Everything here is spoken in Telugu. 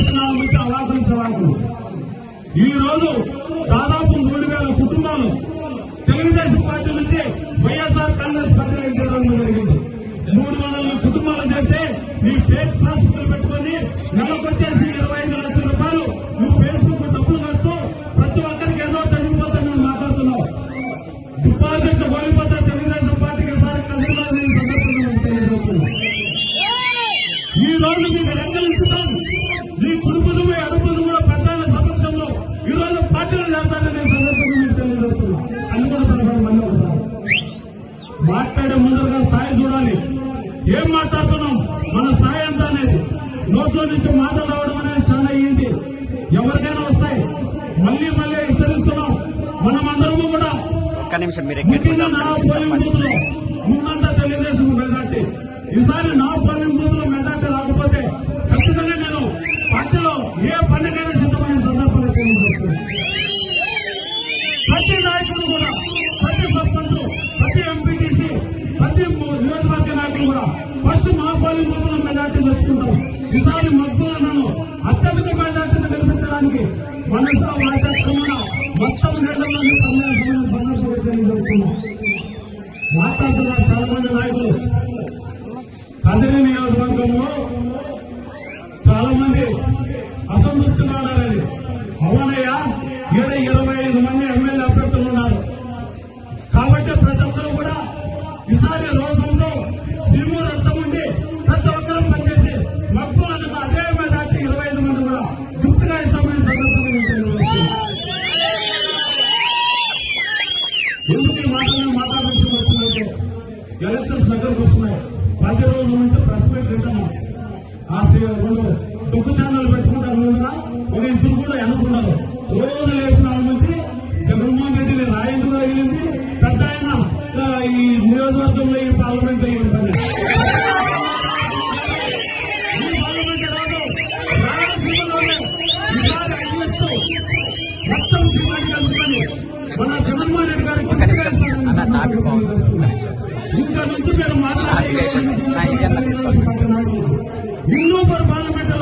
దేశనాల నుంచి అవాకులు చవాకులు ఈ రోజు దాదాపు మూడు వేల కుటుంబాలు తెలుగుదేశం పార్టీ నుంచి వైఎస్ఆర్ కాంగ్రెస్ పార్టీలో చేరడం జరిగింది. మూడు వందల కుటుంబాలు చేస్తే మీ ఫేక్ పాస్బుక్ పెట్టుకొని నెలకు వచ్చేసి ఇరవై ఐదు లక్షల రూపాయలు నువ్వు ఫేస్బుక్ డబ్బులు కడుతూ ప్రతి ఒక్కరికి ఏదో తగ్గిపోతానని మాట్లాడుతున్నావు డిపాజిట్లు కోల్పోతా ముందరగా స్థాయి చూడాలి. ఏం మాట్లాడుతున్నాం? మన స్థాయి ఎంత అనేది నోట్లో నుంచి మాటలు రావడం అనేది చాలా ఈజీ. ఎవరికైనా వస్తాయి. మళ్ళీ మళ్ళీ హెచ్చరిస్తున్నాం. మనం అందరము కూడా ముఖ్యంగా నా పోలింగ్ బూత్లో ముందంతా తెలుగుదేశం మెజార్టీ. ఈసారి నా ఈసారి మగ్గులను అత్యధిక మెజార్టీని గెలిపించడానికి మనస వాచక్రమణ మొత్తం నేతల్లోని పనిచేస్తున్న సందర్భంగా తెలియజేస్తున్నాం మాట్లాడుతున్నారు చాలా మంది నాయకులు కదిరి నియోజకవర్గంలో తగిలింది పెద్ద ఆయన ఈ నియోజకవర్గంలో ఈ పార్లమెంట్లో పని మొత్తం కలుసుకొని మన జగన్మోహన్ రెడ్డి. ఇంకా నుంచి మీరు మాట్లాడే నా ఇది అన్న తీసుకోవాలి. హిందూపూర్ పార్లమెంట్